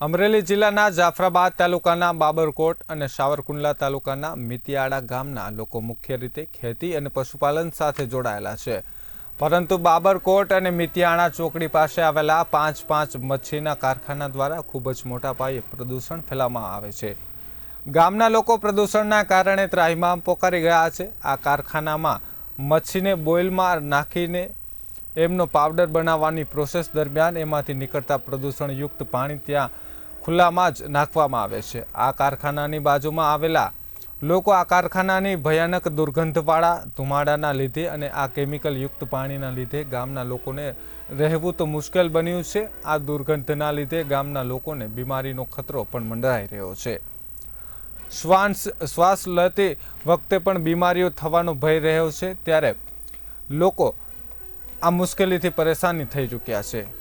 અમરેલી જિલ્લાના જાફરાબાદ તાલુકાના બાબરકોટ અને સાવરકુંડલા તાલુકાના મિતિયાળા ગામના લોકો મુખ્ય રીતે ખેતી અને પશુપાલન સાથે જોડાયેલા છે. પરંતુ બાબરકોટ અને મિતિયાણા ચોકડી પાસે આવેલા પાંચ પાંચ મચ્છીના કારખાના દ્વારા ખૂબ જ મોટા પાયે પ્રદૂષણ ફેલાવવામાં આવે છે. ગામના લોકો પ્રદૂષણના કારણે ત્રાહિમામ પોકારી ગયા છે. આ કારખાનામાં મચ્છીને બોઇલમાં નાખીને એમનો પાવડર બનાવવાની પ્રોસેસ દરમિયાન એમાંથી નીકળતા પ્રદૂષણયુક્ત પાણી ત્યાં ખુલ્લામાં જ નાખવામાં આવે છે. આ કારખાનાની બાજુમાં આવેલા લોકો આ કારખાનાની ભયાનક દુર્ગંધવાળા ધુમાડાના લીધે અને આ કેમિકલયુક્ત પાણીના લીધે ગામના લોકોને રહેવું તો મુશ્કેલ બન્યું છે. આ દુર્ગંધના લીધે ગામના લોકોને બીમારીનો ખતરો પણ મંડરાઈ રહ્યો છે. શ્વાસ શ્વાસ લેતી વખતે પણ બીમારીઓ થવાનો ભય રહ્યો છે. ત્યારે લોકો આ મુશ્કેલીથી પરેશાની થઈ ચૂક્યા છે.